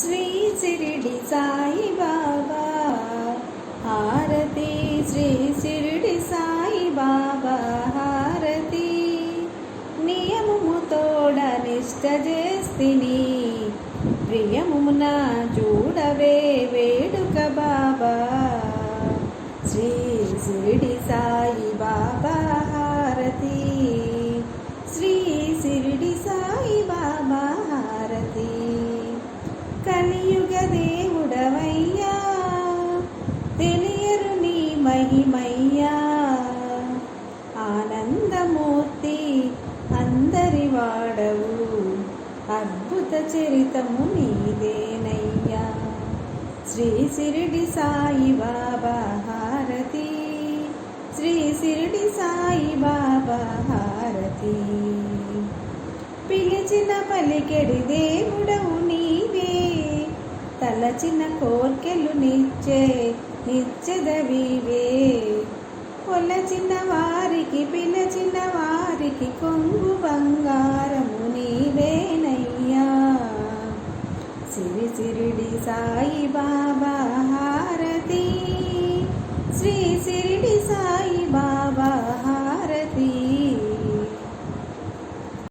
శ్రీ సిరిడి సాయి బాబా. హారతి శ్రీ సిరిడి సాయి బాబా హారతి. నియమము తోడ నిష్ట చేస్తిని. ప్రియమున చూడవే వేడుక బాబా. శ్రీ సిరిడి సాయి బాబా హారతి. శ్రీ సిరిడి సాయి మహిమయ్యా. ఆనందమూర్తి అందరి వాడవు. అద్భుత చరితము నీదేనయ్యా. శ్రీ సిరిడి సాయి బాబా హారతి. శ్రీ సిరిడి సాయి బాబా హారతి. పిలిచిన పలికెడి దేవుడు చిన్న కోర్కెలు నిచ్చే నిచ్చెదవివే చిన్న వారికి పిలచిన వారికి కొంగు బంగారము నీవేనయ్యా. సిరి సిరిడి సాయి బాబా